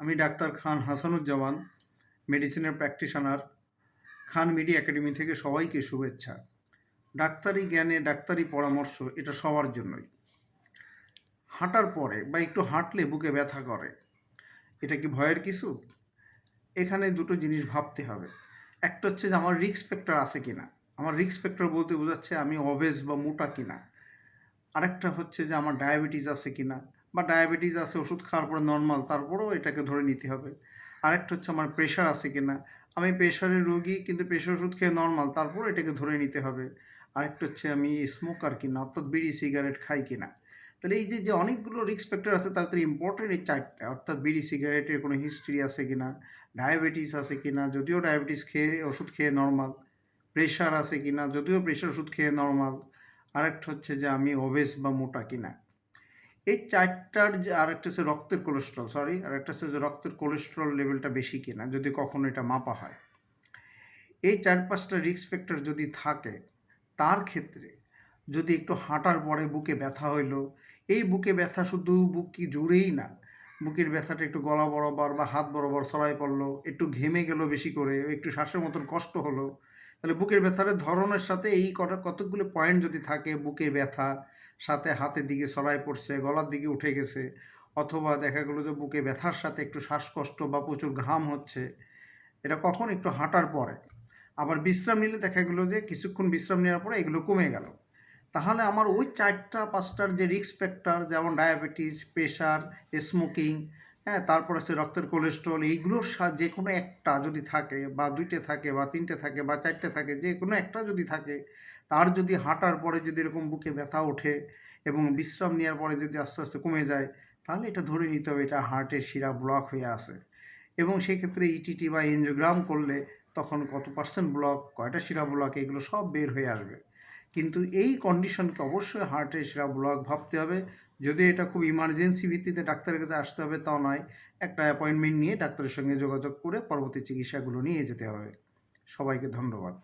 আমি ডাক্তার খান হাসানুজ্জামান মেডিসিনের প্র্যাকটিশনার খান media academy থেকে সবাইকে শুভেচ্ছা। ডাক্তারি জ্ঞানে ডাক্তারি পরামর্শ, এটা সবার জন্যই। হাঁটার পরে বা একটু হাঁটলে বুকে ব্যথা করে, এটা কি ভয়ের কিছু? এখানে দুটো জিনিস ভাবতে হবে। একটা হচ্ছে যে আমার রিক্স ফ্যাক্টর আছে কিনা? আমার রিক্স ফ্যাক্টর বলতে বোঝাচ্ছে আমি অবেজ বা মোটা কিনা? আরেকটা হচ্ছে যে আমার ডায়াবেটিস আছে কিনা? বা ডায়াবেটিস আছে, ওষুধ খাওয়ার পরে নর্মাল তারপরেও এটাকে ধরে নিতে হবে। আরেকটা হচ্ছে আমার প্রেশার আছে কি না আমি প্রেশারের রোগী, কিন্তু প্রেশার ওষুধ খেয়ে নর্মাল তারপরও এটাকে ধরে নিতে হবে। আরেকটা হচ্ছে আমি স্মোকার কিনা, অর্থাৎ বিড়ি সিগারেট খাই কিনা? তাহলে এই যে যে অনেকগুলো রিস্ক ফ্যাক্টর আছে, তার ভিতরে ইম্পর্টেন্ট এই চারটা, অর্থাৎ বিড়ি সিগারেটের কোনো হিস্ট্রি আছে কি না ডায়াবেটিস আছে কি না যদিও ডায়াবেটিস খেয়ে, ওষুধ খেয়ে নর্মাল প্রেশার আছে কি না যদিও প্রেশার ওষুধ খেয়ে নর্মাল আরেকটা হচ্ছে যে আমি ওবেস বা মোটা কিনা? এই চারটার যে আরেকটা হচ্ছে রক্তের কোলেস্ট্রল সরি আরেকটা হচ্ছে যে রক্তের কোলেস্ট্রল লেভেলটা বেশি কিনা, যদি কখনো এটা মাপা হয়। এই চার পাঁচটা রিস্ক ফ্যাক্টর যদি থাকে, তার ক্ষেত্রে যদি একটু হাঁটার পরে বুকে ব্যথা হইল, এই বুকে ব্যথা শুধু বুক কি জুড়েই না বুকের ব্যথাটা একটু গলা বরাবর বা হাত বরাবর ছড়াই পড়ল, একটু ঘেমে গেল বেশি করে, একটু শ্বাসের মতন কষ্ট হলো, তাহলে বুকের ব্যথার ধরনের সাথে এই কটা কতকগুলো পয়েন্ট যদি থাকে, বুকের ব্যথা, সাথে হাতের দিকে ছড়াই পড়ছে, গলার দিকে উঠে গেছে, অথবা দেখা গেলো যে বুকে ব্যথার সাথে একটু শ্বাসকষ্ট বা প্রচুর ঘাম হচ্ছে, এটা কখন একটু হাঁটার পরে। আবার বিশ্রাম নিলে দেখা গেলো যে কিছুক্ষণ বিশ্রাম নেওয়ার পরে এগুলো কমে গেল। তাহলে আমার ওই চারটা, পাঁচটার যে রিস্ক ফ্যাক্টর যেমন ডায়াবেটিস প্রেশার স্মোকিং হ্যাঁ তারপর আছে রক্তের কোলেস্ট্রল এইগুলোর সা- যে কোনো একটা যদি থাকে, বা দুইটে থাকে, বা তিনটে থাকে, বা চারটে থাকে যে কোনো একটা যদি থাকে, তার যদি হাঁটার পরে যদি এরকম বুকে ব্যথা ওঠে এবং বিশ্রাম নেওয়ার পরে যদি আস্তে আস্তে কমে যায়, তাহলে এটা ধরে নিতে হবে এটা হার্টের শিরা ব্লক হয়ে আছে। এবং সেক্ষেত্রে ইটিটি বা এনজিওগ্রাম করলে তখন কত পার্সেন্ট ব্লক কয়টা শিরা ব্লক এগুলো সব বের হয়ে আসবে। কিন্তু এই কন্ডিশনকে অবশ্যই হার্টের সেরা ব্লক ভাবতে হবে। যদি এটা খুব ইমার্জেন্সি ভিত্তিতে ডাক্তারের কাছে আসতে হবে তা নয়, একটা অ্যাপয়েন্টমেন্ট নিয়ে ডাক্তারের সঙ্গে যোগাযোগ করে পরবর্তী চিকিৎসাগুলো নিয়ে যেতে হবে। সবাইকে ধন্যবাদ।